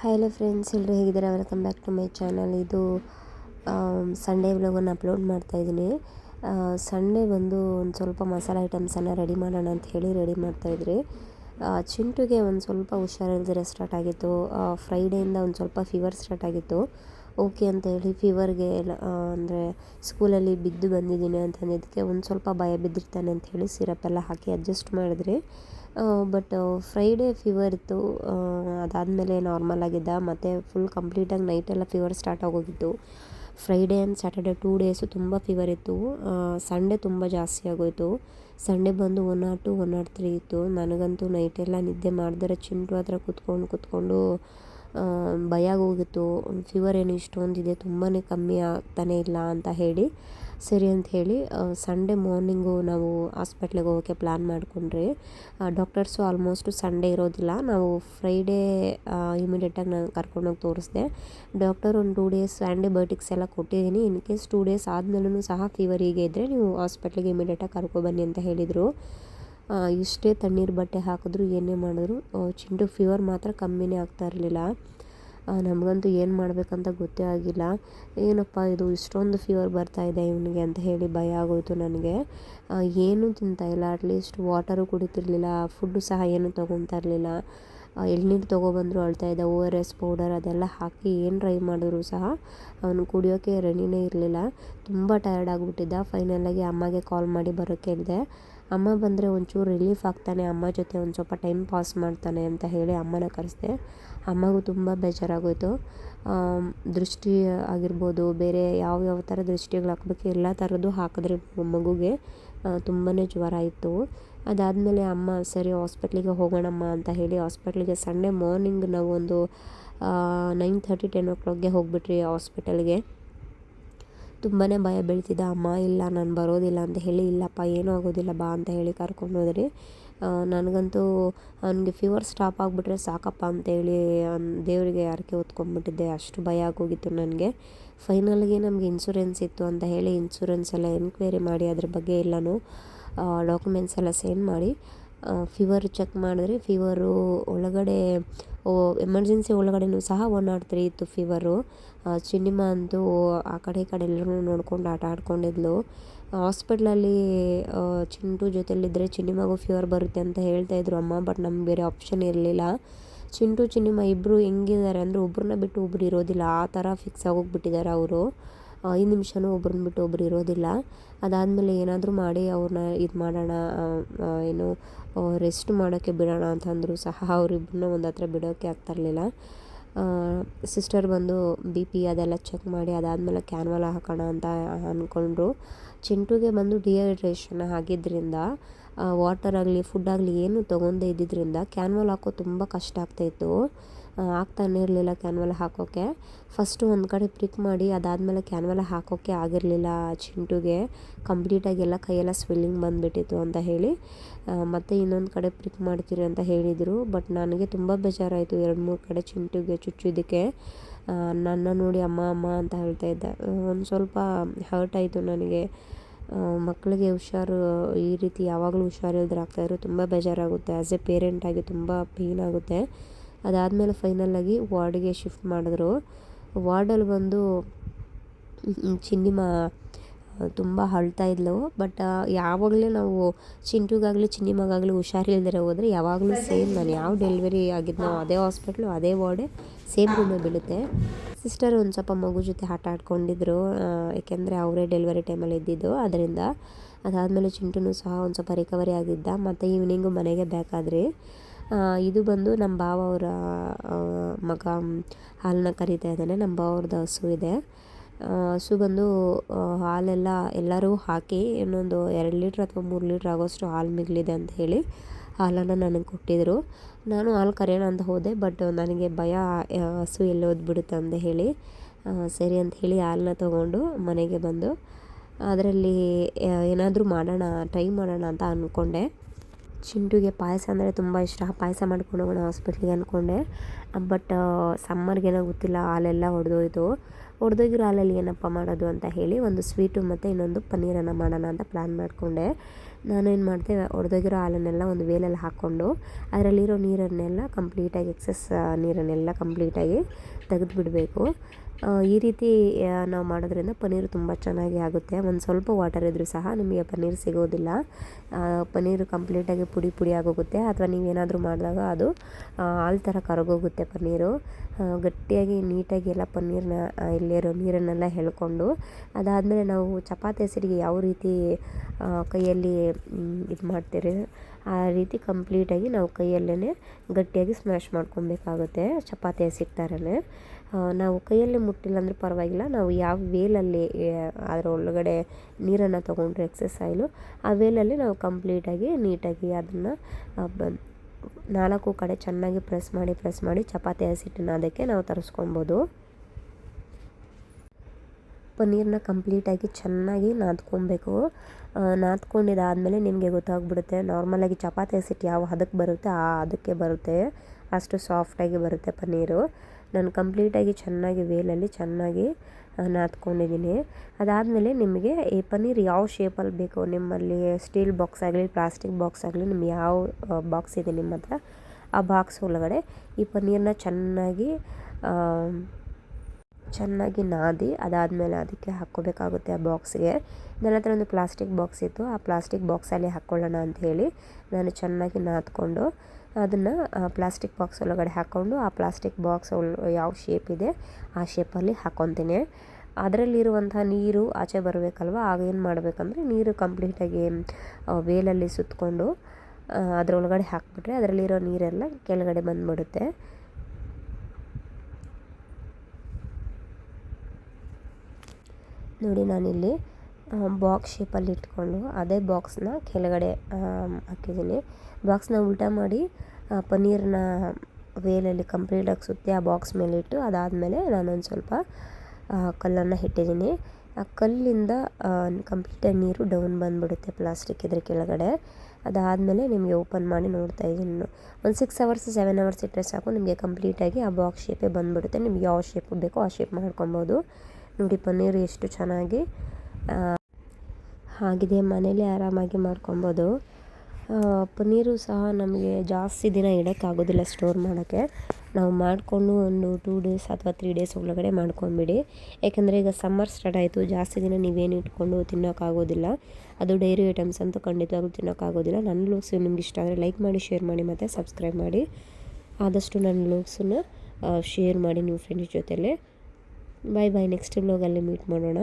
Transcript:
Hi hello friends ಎಲ್ಲರೂ ಹೇಗಿದ್ದಾರೆ? Welcome back to my channel ಇದು ಸಂಡೇ ವ್ಲಾಗನ್ನು ಅಪ್ಲೋಡ್ ಮಾಡ್ತಾಯಿದ್ದೀನಿ ಸಂಡೇ ಬಂದು ಒಂದು ಸ್ವಲ್ಪ ಮಸಾಲೆ ಐಟಮ್ಸನ್ನು ರೆಡಿ ಮಾಡೋಣ ಅಂತ ಹೇಳಿ ರೆಡಿ ಮಾಡ್ತಾಯಿದ್ರಿ ಚಿಂಟುಗೆ ಒಂದು ಸ್ವಲ್ಪ ಹುಷಾರಿಲ್ದಿರ ಸ್ಟಾರ್ಟ್ ಆಗಿತ್ತು. ಫ್ರೈಡೆಯಿಂದ ಒಂದು ಸ್ವಲ್ಪ ಫೀವರ್ ಸ್ಟಾರ್ಟ್ ಆಗಿತ್ತು. ಓಕೆ ಅಂತ ಹೇಳಿ ಫೀವರ್ಗೆ ಅಂದರೆ ಸ್ಕೂಲಲ್ಲಿ ಬಿದ್ದು ಬಂದಿದ್ದೀನಿ ಅಂತಂದಿದ್ದಕ್ಕೆ ಒಂದು ಸ್ವಲ್ಪ ಭಯ ಬಿದ್ದಿರ್ತಾನೆ ಅಂತ ಹೇಳಿ ಸಿರಪ್ ಎಲ್ಲ ಹಾಕಿ ಅಡ್ಜಸ್ಟ್ ಮಾಡಿದ್ರಿ. ಬಟ್ ಫ್ರೈಡೇ ಫೀವರ್ ಇತ್ತು. ಅದಾದಮೇಲೆ ನಾರ್ಮಲ್ ಆಗಿದ್ದ. ಮತ್ತು ಫುಲ್ ಕಂಪ್ಲೀಟಾಗಿ ನೈಟೆಲ್ಲ ಫೀವರ್ ಸ್ಟಾರ್ಟ್ ಆಗೋಗಿತ್ತು. Friday and Saturday two days ತುಂಬ ಫೀವರ್ ಇತ್ತು. ಸಂಡೇ ತುಂಬ ಜಾಸ್ತಿ ಆಗೋಯಿತು. ಸಂಡೇ ಬಂದು one or two one or three ಇತ್ತು. ನನಗಂತೂ ನೈಟೆಲ್ಲ ನಿದ್ದೆ ಮಾಡಿದ್ರೆ ಚಿಂಟು ಹತ್ರ ಕುತ್ಕೊಂಡು ಕುತ್ಕೊಂಡು ಭಯ ಆಗೋಗಿತ್ತು ಫೀವರ್ ಏನು ಇಷ್ಟೊಂದಿದೆ ತುಂಬಾ ಕಮ್ಮಿ ಆಗ್ತಾನೆ ಇಲ್ಲ ಅಂತ ಹೇಳಿ, ಸರಿ ಅಂತ ಹೇಳಿ ಸಂಡೇ ಮಾರ್ನಿಂಗು ನಾವು ಹಾಸ್ಪಿಟ್ಲಿಗೆ ಹೋಗೋಕ್ಕೆ ಪ್ಲ್ಯಾನ್ ಮಾಡಿಕೊಂಡ್ರಿ ಡಾಕ್ಟರ್ಸು ಆಲ್ಮೋಸ್ಟು ಸಂಡೇ ಇರೋದಿಲ್ಲ. ನಾವು ಫ್ರೈಡೇ ಇಮಿಡಿಯೇಟಾಗಿ ನಾನು ಕರ್ಕೊಂಡೋಗಿ ತೋರಿಸಿದೆ. ಡಾಕ್ಟರ್ ಒಂದು ಟೂ ಡೇಸ್ ಆ್ಯಂಟಿಬಯೋಟಿಕ್ಸ್ ಎಲ್ಲ ಕೊಟ್ಟಿದ್ದೀನಿ. ಇನ್ ಕೇಸ್ ಟೂ ಡೇಸ್ ಆದಮೇಲೂ ಸಹ ಫೀವರ್ ಹೀಗೆ ಇದ್ದರೆ ನೀವು ಹಾಸ್ಪಿಟ್ಲಿಗೆ ಇಮಿಡಿಯೇಟಾಗಿ ಕರ್ಕೊಬನ್ನಿ ಅಂತ ಹೇಳಿದರು. ಇಷ್ಟೇ ತಣ್ಣೀರು ಬಟ್ಟೆ ಹಾಕಿದ್ರು, ಏನೇ ಮಾಡಿದ್ರು ಚಿಂಟು ಫೀವರ್ ಮಾತ್ರ ಕಮ್ಮಿನೇ ಆಗ್ತಾ ಇರಲಿಲ್ಲ. ನಮಗಂತೂ ಏನು ಮಾಡಬೇಕಂತ ಗೊತ್ತೇ ಆಗಿಲ್ಲ. ಏನಪ್ಪ ಇದು, ಇಷ್ಟೊಂದು ಫೀವರ್ ಬರ್ತಾ ಇದೆ ಇವನಿಗೆ ಅಂತ ಹೇಳಿ ಭಯ ಆಗೋಯಿತು ನನಗೆ. ಏನೂ ಇಲ್ಲ ಅಟ್ಲೀಸ್ಟ್ ವಾಟರು ಕುಡಿತಿರ್ಲಿಲ್ಲ ಫುಡ್ಡು ಸಹ ಏನೂ ತೊಗೊತಾ ಇರಲಿಲ್ಲ. ಎಳ್ನೀರು ತೊಗೊಬಂದರೂ ಅಳ್ತಾ ಇದ್ದ ಓ ಆರ್ ಎಸ್ ಪೌಡರ್ ಅದೆಲ್ಲ ಹಾಕಿ ಏನು ಟ್ರೈ ಮಾಡಿದ್ರು ಸಹ ಅವನು ಕುಡಿಯೋಕ್ಕೆ ರೆಡಿನೇ ಇರಲಿಲ್ಲ. ತುಂಬ ಟಯರ್ಡ್ ಆಗಿಬಿಟ್ಟಿದ್ದ. ಫೈನಲಾಗಿ ಅಮ್ಮಗೆ ಕಾಲ್ ಮಾಡಿ ಬರೋಕ್ಕೆ ಹೇಳಿದೆ. ಅಮ್ಮ ಬಂದರೆ ಒಂಚೂರು ರಿಲೀಫ್ ಆಗ್ತಾನೆ, ಅಮ್ಮ ಜೊತೆ ಒಂದು ಸ್ವಲ್ಪ ಟೈಮ್ ಪಾಸ್ ಮಾಡ್ತಾನೆ ಅಂತ ಹೇಳಿ ಅಮ್ಮನ ಕರೆಸಿದೆ. ಅಮ್ಮಗೂ ತುಂಬ ಬೇಜಾರಾಗೋಯಿತು. ದೃಷ್ಟಿ ಆಗಿರ್ಬೋದು, ಬೇರೆ ಯಾವ ಯಾವ ಥರ ದೃಷ್ಟಿಗಳು ಹಾಕ್ಬೇಕು, ಎಲ್ಲ ಥರದ್ದು ಹಾಕಿದ್ರೆ ಮಗುಗೆ ತುಂಬಾ ಜ್ವರ ಇತ್ತು. ಅದಾದಮೇಲೆ ಅಮ್ಮ, ಸರಿ ಹಾಸ್ಪಿಟ್ಲಿಗೆ ಹೋಗೋಣಮ್ಮ ಅಂತ ಹೇಳಿ ಹಾಸ್ಪಿಟ್ಲಿಗೆ ಸಂಡೇ ಮಾರ್ನಿಂಗ್ ನಾವು ಒಂದು ನೈನ್ ಥರ್ಟಿ ಟೆನ್ ಓ ಕ್ಲಾಕ್ಗೆ ಹೋಗ್ಬಿಟ್ರಿ ಹಾಸ್ಪಿಟಲ್ಗೆ ತುಂಬಾ ಭಯ ಬೀಳ್ತಿದ್ದ ಅಮ್ಮ, ಇಲ್ಲ, ನಾನು ಬರೋದಿಲ್ಲ ಅಂತ ಹೇಳಿ, ಇಲ್ಲಪ್ಪ, ಏನೂ ಆಗೋದಿಲ್ಲ, ಬಾ ಅಂತ ಹೇಳಿ ಕರ್ಕೊಂಡು ಹೋದ್ರಿ. ನನಗಂತೂ ಅವನಿಗೆ ಫೀವರ್ ಸ್ಟಾಪ್ ಆಗಿಬಿಟ್ರೆ ಸಾಕಪ್ಪ ಅಂತೇಳಿ ದೇವರಿಗೆ ಯಾರಕ್ಕೆ ಹೊತ್ಕೊಂಡ್ಬಿಟ್ಟಿದ್ದೆ. ಅಷ್ಟು ಭಯ ಆಗೋಗಿತ್ತು ನನಗೆ. ಫೈನಲ್ಗೆ ನಮಗೆ ಇನ್ಸೂರೆನ್ಸ್ ಇತ್ತು ಅಂತ ಹೇಳಿ ಇನ್ಸೂರೆನ್ಸ್ ಎಲ್ಲ ಎನ್ಕ್ವೈರಿ ಮಾಡಿ, ಅದ್ರ ಬಗ್ಗೆ ಎಲ್ಲನೂ ಡಾಕ್ಯುಮೆಂಟ್ಸ್ ಎಲ್ಲ ಸೆಂಡ್ ಮಾಡಿ ಫೀವರ್ ಚೆಕ್ ಮಾಡಿದ್ರೆ ಫೀವರು ಒಳಗಡೆ ಎಮರ್ಜೆನ್ಸಿ ಒಳಗಡೆನೂ ಸಹ ಒನ್ ನಾಟ್ ತ್ರೀ ಇತ್ತು ಫೀವರು. ಚಿನ್ನಿಮ ಅಂತೂ ಆ ಕಡೆ ಈ ಕಡೆ ಎಲ್ಲರೂ ನೋಡ್ಕೊಂಡು ಆಟ ಆಡ್ಕೊಂಡಿದ್ಲು. ಹಾಸ್ಪಿಟ್ಲಲ್ಲಿ ಚಿಂಟು ಜೊತೆಲಿದ್ದರೆ ಚಿನ್ನಿಮಗೂ ಫೀವರ್ ಬರುತ್ತೆ ಅಂತ ಹೇಳ್ತಾಯಿದ್ರು ಅಮ್ಮ, ಬಟ್ ನಮ್ಗೆ ಬೇರೆ ಆಪ್ಷನ್ ಇರಲಿಲ್ಲ. ಚಿಂಟು ಚಿನ್ನಿಮ ಇಬ್ಬರು ಹೆಂಗಿದ್ದಾರೆ ಅಂದರೆ ಒಬ್ಬರನ್ನ ಬಿಟ್ಟು ಒಬ್ರು ಇರೋದಿಲ್ಲ. ಆ ಥರ ಫಿಕ್ಸ್ ಆಗೋಗ್ಬಿಟ್ಟಿದ್ದಾರೆ ಅವರು. ಐದು ನಿಮಿಷನೂ ಒಬ್ರನ್ನ ಬಿಟ್ಟು ಒಬ್ರು ಇರೋದಿಲ್ಲ. ಅದಾದಮೇಲೆ ಏನಾದರೂ ಮಾಡಿ ಅವ್ರನ್ನ ಇದು ಮಾಡೋಣ ಏನು ರೆಸ್ಟ್ ಮಾಡೋಕ್ಕೆ ಬಿಡೋಣ ಅಂತ ಅಂದರೂ ಸಹ ಅವರಿಬ್ಬರನ್ನ ಒಂದು ಹತ್ರ ಬಿಡೋಕ್ಕೆ ಆಗ್ತಾಯಿರಲಿಲ್ಲ ಸಿಸ್ಟರ್ ಬಂದು ಬಿ ಪಿ ಅದೆಲ್ಲ ಚೆಕ್ ಮಾಡಿ ಅದಾದಮೇಲೆ ಕ್ಯಾನ್ವಲ್ ಹಾಕೋಣ ಅಂತ ಅಂದ್ಕೊಂಡ್ರು ಚಿಂಟುಗೆ ಬಂದು ಡಿಹೈಡ್ರೇಷನ್ ಆಗಿದ್ದರಿಂದ ವಾಟರ್ ಆಗಲಿ ಫುಡ್ ಆಗಲಿ ಏನು ತೊಗೊಂಡೇ ಇದ್ದಿದ್ದರಿಂದ ಕ್ಯಾನ್ವಲ್ ಹಾಕೋ ತುಂಬ ಕಷ್ಟ ಆಗ್ತಾಯಿತ್ತು ಆಗ್ತಾನೆ ಇರಲಿಲ್ಲ ಕ್ಯಾನ್ವಲ್ ಹಾಕೋಕ್ಕೆ ಫಸ್ಟು ಒಂದು ಕಡೆ ಪ್ರಿಕ್ ಮಾಡಿ, ಅದಾದಮೇಲೆ ಕ್ಯಾನ್ವಲ್ ಹಾಕೋಕ್ಕೆ ಆಗಿರಲಿಲ್ಲ ಚಿಂಟುಗೆ. ಕಂಪ್ಲೀಟಾಗಿ ಎಲ್ಲ ಕೈಯೆಲ್ಲ ಸ್ವೆಲ್ಲಿಂಗ್ ಬಂದುಬಿಟ್ಟಿತ್ತು ಅಂತ ಹೇಳಿ. ಮತ್ತು ಇನ್ನೊಂದು ಕಡೆ ಪ್ರಿಕ್ ಮಾಡ್ತೀರಿ ಅಂತ ಹೇಳಿದರು. ಬಟ್ ನನಗೆ ತುಂಬ ಬೇಜಾರಾಯಿತು ಎರಡು ಮೂರು ಕಡೆ ಚಿಂಟುಗೆ ಚುಚ್ಚಿದ್ದಕ್ಕೆ ನನ್ನ ನೋಡಿ ಅಮ್ಮ ಅಮ್ಮ ಅಂತ ಹೇಳ್ತಾ ಇದ್ದೆ. ಒಂದು ಸ್ವಲ್ಪ ಹರ್ಟ್ ಆಯಿತು ನನಗೆ. ಮಕ್ಕಳಿಗೆ ಹುಷಾರು, ಈ ರೀತಿ ಯಾವಾಗಲೂ ಹುಷಾರಿಲ್ದ್ರೆ ಆಗ್ತಾಯಿದ್ರು ತುಂಬ ಬೇಜಾರಾಗುತ್ತೆ. ಆ್ಯಸ್ ಎ ಪೇರೆಂಟಾಗಿ ತುಂಬ ಪೇನ್ ಆಗುತ್ತೆ. ಅದಾದಮೇಲೆ ಫೈನಲಾಗಿ ವಾರ್ಡ್ಗೆ ಶಿಫ್ಟ್ ಮಾಡಿದ್ರು. ವಾರ್ಡಲ್ಲಿ ಬಂದು ಚಿನ್ನಿಮ ತುಂಬ ಅಳ್ತಾ ಇದ್ಲು. ಬಟ್ ಯಾವಾಗಲೂ ನಾವು ಚಿಂಟುಗಾಗಲಿ ಚಿನ್ನಿಮಗಾಗಲಿ ಹುಷಾರಿಲ್ದಿರ ಹೋದರೆ ಯಾವಾಗಲೂ ಸೇಮ್ ನಾನು. ಯಾವ ಡೆಲಿವರಿ ಆಗಿದ್ನೋ ಅದೇ ಹಾಸ್ಪಿಟ್ಲು ಅದೇ ವಾರ್ಡೆ ಸೇಮ್ ರೂಮೇ ಬೀಳುತ್ತೆ. ಸಿಸ್ಟರ್ ಒಂದು ಸ್ವಲ್ಪ ಮಗು ಜೊತೆ ಆಟ ಆಡ್ಕೊಂಡಿದ್ರು. ಏಕೆಂದರೆ ಅವರೇ ಡೆಲಿವರಿ ಟೈಮಲ್ಲಿ ಇದ್ದಿದ್ದು. ಅದರಿಂದ ಅದಾದಮೇಲೆ ಚಿಂಟುನೂ ಸಹ ಒಂದು ಸ್ವಲ್ಪ ರಿಕವರಿ ಆಗಿದ್ದ. ಮತ್ತು ಈವ್ನಿಂಗು ಮನೆಗೆ ಬೇಕಾದ್ರಿ. ಇದು ಬಂದು ನಮ್ಮ ಭಾವ ಅವರ ಮಗ, ಹಾಲನ್ನ ಕರಿತಾ ಇದ್ದಾನೆ ನಮ್ಮ ಭಾವ್ರದ್ದು ಹಸು ಇದೆ. ಹಸು ಬಂದು ಹಾಲೆಲ್ಲ ಎಲ್ಲರೂ ಹಾಕಿ ಇನ್ನೊಂದು ಎರಡು ಲೀಟ್ರ್ ಅಥವಾ ಮೂರು ಲೀಟ್ರ್ ಆಗೋಷ್ಟು ಹಾಲು ಮಿಗಲಿದೆ ಅಂತ ಹೇಳಿ ಹಾಲನ್ನು ನನಗೆ ಕೊಟ್ಟಿದ್ದರು ನಾನು ಹಾಲು ಕರೆಯೋಣ ಅಂತ ಹೋದೆ, ಬಟ್ ನನಗೆ ಭಯ ಹಸು ಎಲ್ಲಿ ಬಿಡುತ್ತೆ ಅಂತ ಹೇಳಿ ಸರಿ ಅಂತ ಹೇಳಿ ಹಾಲನ್ನ ತೊಗೊಂಡು ಮನೆಗೆ ಬಂದು, ಅದರಲ್ಲಿ ಏನಾದರೂ ಮಾಡೋಣ, ಟ್ರೈ ಮಾಡೋಣ ಅಂತ ಅಂದ್ಕೊಂಡೆ ಚಿಂಟುಗೆ ಪಾಯಸ ಅಂದರೆ ತುಂಬ ಇಷ್ಟ. ಪಾಯಸ ಮಾಡ್ಕೊಂಡು ಹೋಗೋಣ ಹಾಸ್ಪಿಟ್ಲಿಗೆ ಅಂದ್ಕೊಂಡೆ ಬಟ್ ಸಮ್ಮರ್ಗೇನೋ ಗೊತ್ತಿಲ್ಲ. ಹಾಲೆಲ್ಲ ಒಡೆದೋಯ್ತು. ಒಡೆದೋಗಿರೋ ಹಾಲಲ್ಲಿ ಏನಪ್ಪ ಮಾಡೋದು ಅಂತ ಹೇಳಿ ಒಂದು ಸ್ವೀಟು ಮತ್ತು ಇನ್ನೊಂದು ಪನ್ನೀರನ್ನು ಮಾಡೋಣ ಅಂತ ಪ್ಲ್ಯಾನ್ ಮಾಡಿಕೊಂಡೆ. ನಾನು ಏನು ಮಾಡಿದೆ, ಒಡೆದೋಗಿರೋ ಹಾಲನ್ನೆಲ್ಲ ಒಂದು ವೇಲಲ್ಲಿ ಹಾಕ್ಕೊಂಡು ಅದರಲ್ಲಿರೋ ನೀರನ್ನೆಲ್ಲ ಕಂಪ್ಲೀಟಾಗಿ ಎಕ್ಸಸ್ ನೀರನ್ನೆಲ್ಲ ಕಂಪ್ಲೀಟಾಗಿ ತೆಗೆದು ಬಿಡಬೇಕು ಈ ರೀತಿ ನಾವು ಮಾಡೋದ್ರಿಂದ ಪನ್ನೀರ್ ತುಂಬ ಚೆನ್ನಾಗಿ ಆಗುತ್ತೆ. ಒಂದು ಸ್ವಲ್ಪ ವಾಟರ್ ಇದ್ದರೂ ಸಹ ನಿಮಗೆ ಪನ್ನೀರ್ ಸಿಗೋದಿಲ್ಲ. ಪನ್ನೀರು ಕಂಪ್ಲೀಟಾಗಿ ಪುಡಿ ಪುಡಿ ಆಗೋಗುತ್ತೆ. ಅಥವಾ ನೀವೇನಾದರೂ ಮಾಡಿದಾಗ ಅದು ಹಾಲು ಥರ ಕರಗೋಗುತ್ತೆ ಪನ್ನೀರು. ಗಟ್ಟಿಯಾಗಿ, ನೀಟಾಗಿ ಎಲ್ಲ ಪನ್ನೀರ್ನ ಇಲ್ಲಿರೋ ನೀರನ್ನೆಲ್ಲ ಎಳ್ಕೊಂಡು ಅದಾದಮೇಲೆ ನಾವು ಚಪಾತಿ ಹೆಸರಿಗೆ ಯಾವ ರೀತಿ ಕೈಯಲ್ಲಿ ಇದು ಮಾಡ್ತೀರಿ, ಆ ರೀತಿ ಕಂಪ್ಲೀಟಾಗಿ ನಾವು ಕೈಯಲ್ಲೇ ಗಟ್ಟಿಯಾಗಿ ಸ್ಮ್ಯಾಶ್ ಮಾಡ್ಕೊಬೇಕಾಗುತ್ತೆ ಚಪಾತಿ ಹಸಿಟ್ಟು ಥರನೇ ನಾವು ಕೈಯಲ್ಲಿ ಮುಟ್ಟಿಲ್ಲ ಅಂದರೆ ಪರವಾಗಿಲ್ಲ. ನಾವು ಯಾವ ವೇಲಲ್ಲಿ ಅದರ ಒಳಗಡೆ ನೀರನ್ನು ತೊಗೊಂಡ್ರೆ ಎಕ್ಸಸ್ ಆಯಿಲು ಆ ವೇಲಲ್ಲಿ ನಾವು ಕಂಪ್ಲೀಟಾಗಿ ನೀಟಾಗಿ ಅದನ್ನು ನಾಲ್ಕು ಕಡೆ ಚೆನ್ನಾಗಿ ಪ್ರೆಸ್ ಮಾಡಿ ಪ್ರೆಸ್ ಮಾಡಿ ಚಪಾತಿ ಹಸಿಟ್ಟನ್ನು ಅದಕ್ಕೆ ನಾವು ತರಿಸ್ಕೊಬೋದು. ಪನ್ನೀರನ್ನ ಕಂಪ್ಲೀಟಾಗಿ ಚೆನ್ನಾಗಿ ನಾದ್ಕೊಬೇಕು. ನಾದ್ಕೊಂಡಿದ್ದಾದಮೇಲೆ ನಿಮಗೆ ಗೊತ್ತಾಗ್ಬಿಡುತ್ತೆ ನಾರ್ಮಲಾಗಿ ಚಪಾತಿ ಹಸಿಟ್ಟು ಯಾವ ಹದಕ್ಕೆ ಬರುತ್ತೆ, ಆ ಅದಕ್ಕೆ ಬರುತ್ತೆ. ಅಷ್ಟು ಸಾಫ್ಟಾಗಿ ಬರುತ್ತೆ ಪನ್ನೀರು. ನಾನು ಕಂಪ್ಲೀಟಾಗಿ ಚೆನ್ನಾಗಿ ವೇಲಲ್ಲಿ ಚೆನ್ನಾಗಿ ನಾದ್ಕೊಂಡಿದ್ದೀನಿ. ಅದಾದಮೇಲೆ ನಿಮಗೆ ಈ ಪನ್ನೀರ್ ಯಾವ ಶೇಪಲ್ಲಿ ಬೇಕು, ನಿಮ್ಮಲ್ಲಿ ಸ್ಟೀಲ್ ಬಾಕ್ಸ್ ಆಗಲಿ ಪ್ಲಾಸ್ಟಿಕ್ ಬಾಕ್ಸ್ ಆಗಲಿ, ನಿಮ್ಗೆ ಯಾವ ಬಾಕ್ಸ್ ಇದೆ ನಿಮ್ಮ ಹತ್ರ, ಆ ಬಾಕ್ಸ್ ಒಳಗಡೆ ಈ ಪನ್ನೀರನ್ನ ಚೆನ್ನಾಗಿ ಚೆನ್ನಾಗಿ ನಾದಿ, ಅದಾದಮೇಲೆ ಅದಕ್ಕೆ ಹಾಕ್ಕೋಬೇಕಾಗುತ್ತೆ ಆ ಬಾಕ್ಸ್ಗೆ ನನ್ನ ಹತ್ರ ಒಂದು ಪ್ಲಾಸ್ಟಿಕ್ ಬಾಕ್ಸ್ ಇತ್ತು, ಆ ಪ್ಲಾಸ್ಟಿಕ್ ಬಾಕ್ಸಲ್ಲಿ ಹಾಕ್ಕೊಳ್ಳೋಣ ಅಂತ ಹೇಳಿ ನಾನು ಚೆನ್ನಾಗಿ ನಾದ್ಕೊಂಡು ಅದನ್ನು ಪ್ಲಾಸ್ಟಿಕ್ ಬಾಕ್ಸ್ ಒಳಗಡೆ ಹಾಕ್ಕೊಂಡು ಆ ಪ್ಲಾಸ್ಟಿಕ್ ಬಾಕ್ಸ್ ಯಾವ ಶೇಪ್ ಇದೆ, ಆ ಶೇಪಲ್ಲಿ ಹಾಕ್ಕೊತೀನಿ ಅದರಲ್ಲಿರುವಂಥ ನೀರು ಆಚೆ ಬರಬೇಕಲ್ವ? ಆಗ ಏನು ಮಾಡಬೇಕಂದ್ರೆ, ನೀರು ಕಂಪ್ಲೀಟಾಗಿ ವೇಲಲ್ಲಿ ಸುತ್ತಕೊಂಡು ಅದರೊಳಗಡೆ ಹಾಕ್ಬಿಟ್ರೆ ಅದರಲ್ಲಿರೋ ನೀರೆಲ್ಲ ಕೆಳಗಡೆ ಬಂದುಬಿಡುತ್ತೆ. ನೋಡಿ ನಾನಿಲ್ಲಿ ಬಾಕ್ಸ್ ಶೇಪಲ್ಲಿ ಇಟ್ಕೊಂಡು ಅದೇ ಬಾಕ್ಸ್ನ ಕೆಳಗಡೆ ಹಾಕಿದ್ದೀನಿ. ಬಾಕ್ಸ್ನ ಉಲ್ಟಾ ಮಾಡಿ ಪನ್ನೀರನ್ನ ವೇಲಲ್ಲಿ ಕಂಪ್ಲೀಟಾಗಿ ಸುತ್ತಿ ಆ ಬಾಕ್ಸ್ ಮೇಲೆ ಇಟ್ಟು ಅದಾದಮೇಲೆ ನಾನೊಂದು ಸ್ವಲ್ಪ ಕಲ್ಲನ್ನು ಇಟ್ಟಿದ್ದೀನಿ. ಆ ಕಲ್ಲಿಂದ ಕಂಪ್ಲೀಟಾಗಿ ನೀರು ಡೌನ್ ಬಂದುಬಿಡುತ್ತೆ ಪ್ಲಾಸ್ಟಿಕ್ ಇದ್ರ ಕೆಳಗಡೆ. ಅದಾದಮೇಲೆ ನಿಮಗೆ ಓಪನ್ ಮಾಡಿ ನೋಡ್ತಾ ಇದ್ದೀನಿ ಒಂದು ಸಿಕ್ಸ್ ಅವರ್ಸ್ ಸೆವೆನ್ ಅವರ್ಸ್ ಇಟ್ಟರೆ ಸಾಕು, ನಿಮಗೆ ಕಂಪ್ಲೀಟಾಗಿ ಆ ಬಾಕ್ಸ್ ಶೇಪೇ ಬಂದುಬಿಡುತ್ತೆ. ನಿಮ್ಗೆ ಯಾವ ಶೇಪ್ ಬೇಕೋ ಆ ಶೇಪ್ ಮಾಡ್ಕೊಬೋದು. ನೋಡಿ, ಪನ್ನೀರು ಎಷ್ಟು ಚೆನ್ನಾಗಿ ಆಗಿದೆ ಮನೇಲಿ ಆರಾಮಾಗಿ ಮಾಡ್ಕೊಬೋದು. ಪನ್ನೀರು ಸಹ ನಮಗೆ ಜಾಸ್ತಿ ದಿನ ಇಡೋಕ್ಕಾಗೋದಿಲ್ಲ ಸ್ಟೋರ್ ಮಾಡೋಕ್ಕೆ. ನಾವು ಮಾಡಿಕೊಂಡು ಒಂದು ಟೂ ಡೇಸ್ ಅಥವಾ ತ್ರೀ ಡೇಸ್ ಒಳಗಡೆ ಮಾಡ್ಕೊಂಬಿಡಿ. ಯಾಕೆಂದರೆ ಈಗ ಸಮ್ಮರ್ ಸ್ಟಾರ್ಟ್ ಆಯಿತು, ಜಾಸ್ತಿ ದಿನ ನೀವೇನು ಇಟ್ಕೊಂಡು ತಿನ್ನೋಕ್ಕಾಗೋದಿಲ್ಲ. ಅದು ಡೈರಿ ಐಟಮ್ಸ್ ಅಂತೂ ಖಂಡಿತವಾಗ್ಲೂ ತಿನ್ನೋಕ್ಕಾಗೋದಿಲ್ಲ. ನನ್ನ ಲೂಕ್ಸು ನಿಮ್ಗೆ ಇಷ್ಟ ಆದರೆ ಲೈಕ್ ಮಾಡಿ ಶೇರ್ ಮಾಡಿ ಮತ್ತು ಸಬ್ಸ್ಕ್ರೈಬ್ ಮಾಡಿ. ಆದಷ್ಟು ನನ್ನ ಲೂಕ್ಸನ್ನ ಶೇರ್ ಮಾಡಿ ನಿಮ್ಮ ಫ್ರೆಂಡ್ಸ್ ಜೊತೆಲಿ. ಬಾಯ್ ಬಾಯ್ ನೆಕ್ಸ್ಟ್ ಲೋಗಲ್ಲಿ ಮೀಟ್ ಮಾಡೋಣ.